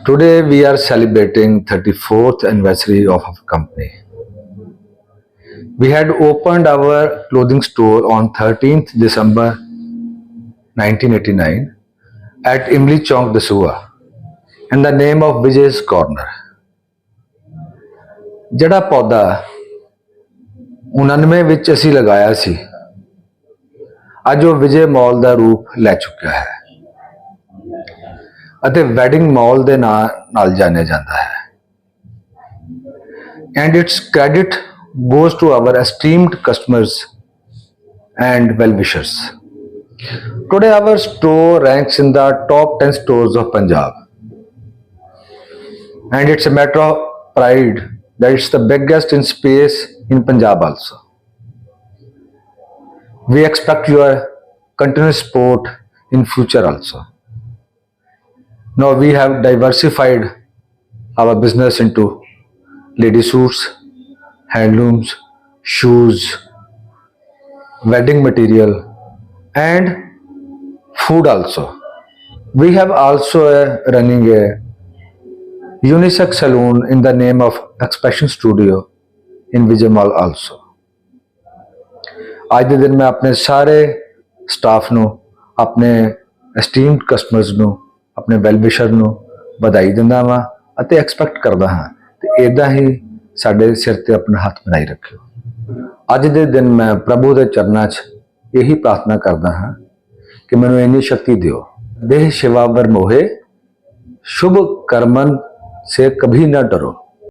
Today we are celebrating 34th anniversary of our company. We had opened our clothing store on 13th December 1989 at Imli Chowk, Dasua, in the name of Vijay's Corner. ਜਿਹੜਾ ਪੌਦਾ 99 ਵਿੱਚ ਅਸੀਂ ਲਗਾਇਆ ਸੀ ਅੱਜ ਉਹ ਵਿਜੇ ਮਾਲ ਦਾ ਰੂਪ ਲੈ ਚੁੱਕਿਆ ਹੈ ਅਤੇ ਵੈਡਿੰਗ ਮਾਲ ਦੇ ਨਾਂ ਨਾਲ ਜਾਣਿਆ ਜਾਂਦਾ ਹੈ and its credit goes to our esteemed customers and well-wishers. Today our store ranks in the top 10 stores of Punjab. And it's a matter of pride that it's the biggest in space in Punjab also. We expect your continuous support in future also. Now we have diversified our business into lady suits, handlooms, shoes, wedding material, and food also. We have also a, running a unisex salon in the name of Expression Studio in Vijay Mall also. ਅੱਜ ਦੇ ਦਿਨ ਮੈਂ ਆਪਣੇ ਸਾਰੇ staff ਨੂੰ ਆਪਣੇ ਐਸਟੀਮਡ customers ਨੂੰ ਆਪਣੇ ਵੈਲਵਿਸ਼ਰ ਨੂੰ ਵਧਾਈ ਦਿੰਦਾ ਵਾਂ ਅਤੇ ਐਕਸਪੈਕਟ ਕਰਦਾ ਹਾਂ ਤੇ ਇਦਾਂ ਹੀ ਸਾਡੇ ਸਿਰ ਤੇ ਆਪਣਾ ਹੱਥ ਬਣਾਈ ਰੱਖਿਓ। ਅੱਜ ਦੇ ਦਿਨ ਮੈਂ ਪ੍ਰਭੂ ਦੇ ਚਰਨਾਂ 'ਚ ਇਹੀ ਪ੍ਰਾਰਥਨਾ ਕਰਦਾ ਹਾਂ ਕਿ ਮੈਨੂੰ ਇੰਨੀ ਸ਼ਕਤੀ ਦਿਓ। ਦੇਹ ਸ਼ਿਵਾਵਰ ਮੋਹੇ ਸ਼ੁਭ ਕਰਮਨ, ਸੇ ਕਭੀ ਨਾ ਡਰੋ।